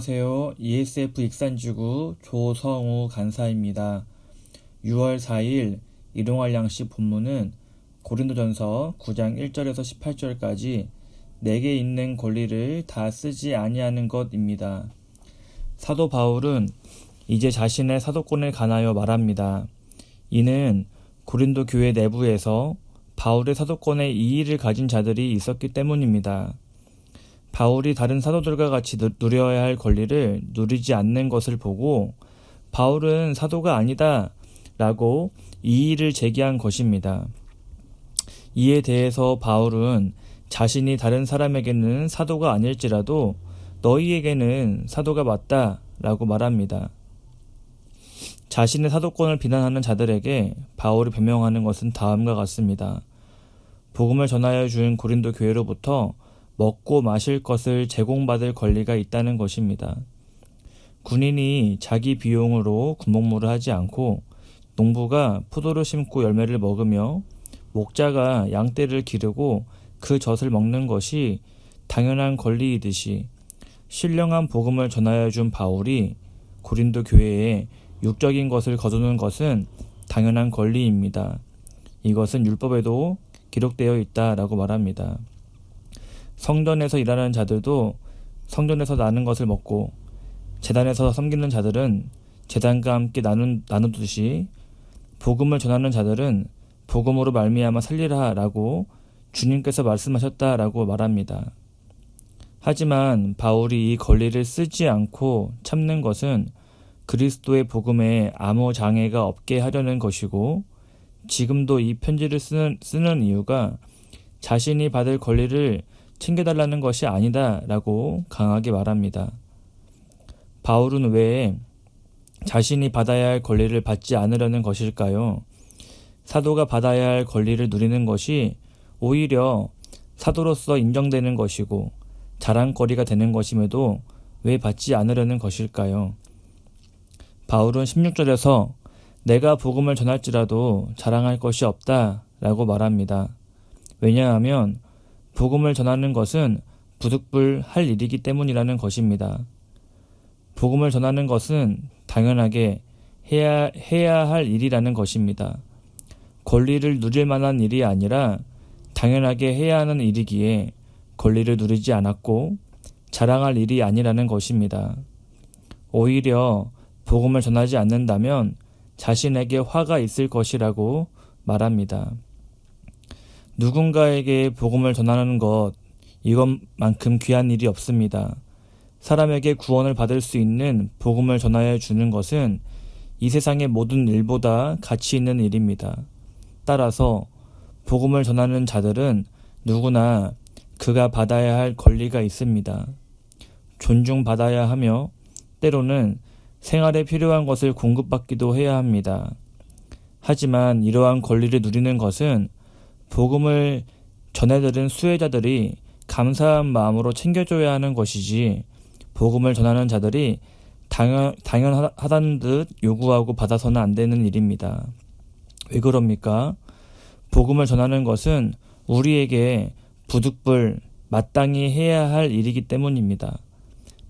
안녕하세요. ESF 익산지구 조성우 간사입니다. 6월 4일 일용할 양식 본문은 고린도전서 9장 1절에서 18절까지 내게 있는 권리를 다 쓰지 아니하는 것입니다. 사도 바울은 이제 자신의 사도권을 관하여 말합니다. 이는 고린도 교회 내부에서 바울의 사도권에 이의를 가진 자들이 있었기 때문입니다. 바울이 다른 사도들과 같이 누려야 할 권리를 누리지 않는 것을 보고 바울은 사도가 아니다 라고 이의를 제기한 것입니다. 이에 대해서 바울은 자신이 다른 사람에게는 사도가 아닐지라도 너희에게는 사도가 맞다 라고 말합니다. 자신의 사도권을 비난하는 자들에게 바울이 변명하는 것은 다음과 같습니다. 복음을 전하여 준 고린도 교회로부터 먹고 마실 것을 제공받을 권리가 있다는 것입니다. 군인이 자기 비용으로 군복무를 하지 않고 농부가 포도를 심고 열매를 먹으며 목자가 양떼를 기르고 그 젖을 먹는 것이 당연한 권리이듯이 신령한 복음을 전하여 준 바울이 고린도 교회에 육적인 것을 거두는 것은 당연한 권리입니다. 이것은 율법에도 기록되어 있다라고 말합니다. 성전에서 일하는 자들도 성전에서 나는 것을 먹고 재단에서 섬기는 자들은 재단과 함께 나눈, 나누듯이 복음을 전하는 자들은 복음으로 말미암아 살리라라고 주님께서 말씀하셨다라고 말합니다. 하지만 바울이 이 권리를 쓰지 않고 참는 것은 그리스도의 복음에 아무 장애가 없게 하려는 것이고 지금도 이 편지를 쓰는, 쓰는 이유가 자신이 받을 권리를 챙겨달라는 것이 아니다 라고 강하게 말합니다. 바울은 왜 자신이 받아야 할 권리를 받지 않으려는 것일까요? 사도가 받아야 할 권리를 누리는 것이 오히려 사도로서 인정되는 것이고 자랑거리가 되는 것임에도 왜 받지 않으려는 것일까요? 바울은 16절에서 내가 복음을 전할지라도 자랑할 것이 없다 라고 말합니다. 왜냐하면 복음을 전하는 것은 부득불 할 일이기 때문이라는 것입니다. 복음을 전하는 것은 당연하게 해야, 해야 할 일이라는 것입니다. 권리를 누릴 만한 일이 아니라 당연하게 해야 하는 일이기에 권리를 누리지 않았고 자랑할 일이 아니라는 것입니다. 오히려 복음을 전하지 않는다면 자신에게 화가 있을 것이라고 말합니다. 누군가에게 복음을 전하는 것, 이것만큼 귀한 일이 없습니다. 사람에게 구원을 받을 수 있는 복음을 전하여 주는 것은 이 세상의 모든 일보다 가치 있는 일입니다. 따라서 복음을 전하는 자들은 누구나 그가 받아야 할 권리가 있습니다. 존중받아야 하며 때로는 생활에 필요한 것을 공급받기도 해야 합니다. 하지만 이러한 권리를 누리는 것은 복음을 전해들은 수혜자들이 감사한 마음으로 챙겨줘야 하는 것이지 복음을 전하는 자들이 당연, 당연하다는 듯 요구하고 받아서는 안 되는 일입니다. 왜 그럽니까? 복음을 전하는 것은 우리에게 부득불 마땅히 해야 할 일이기 때문입니다.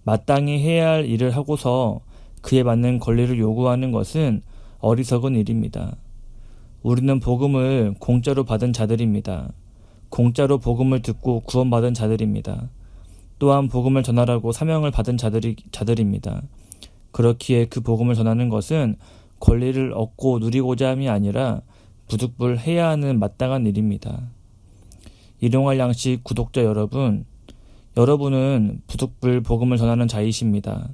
마땅히 해야 할 일을 하고서 그에 맞는 권리를 요구하는 것은 어리석은 일입니다. 우리는 복음을 공짜로 받은 자들입니다. 공짜로 복음을 듣고 구원받은 자들입니다. 또한 복음을 전하라고 사명을 받은 자들이, 자들입니다. 그렇기에 그 복음을 전하는 것은 권리를 얻고 누리고자 함이 아니라 부득불 해야 하는 마땅한 일입니다. 일용할 양식 구독자 여러분, 여러분은 부득불 복음을 전하는 자이십니다.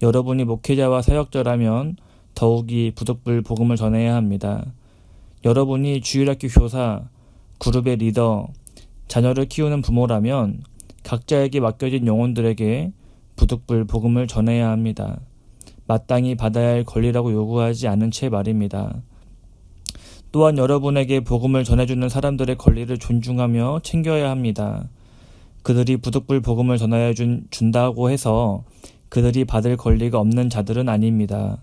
여러분이 목회자와 사역자라면 더욱이 부득불 복음을 전해야 합니다. 여러분이 주일학교 교사, 그룹의 리더, 자녀를 키우는 부모라면 각자에게 맡겨진 영혼들에게 부득불 복음을 전해야 합니다. 마땅히 받아야 할 권리라고 요구하지 않은 채 말입니다. 또한 여러분에게 복음을 전해주는 사람들의 권리를 존중하며 챙겨야 합니다. 그들이 부득불 복음을 전하여 준, 준다고 해서 그들이 받을 권리가 없는 자들은 아닙니다.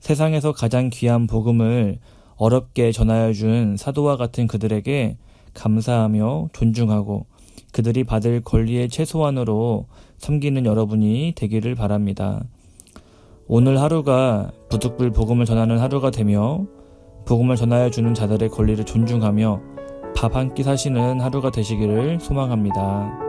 세상에서 가장 귀한 복음을 어렵게 전하여 준 사도와 같은 그들에게 감사하며 존중하고 그들이 받을 권리의 최소한으로 섬기는 여러분이 되기를 바랍니다. 오늘 하루가 부득불 복음을 전하는 하루가 되며 복음을 전하여 주는 자들의 권리를 존중하며 밥 한 끼 사시는 하루가 되시기를 소망합니다.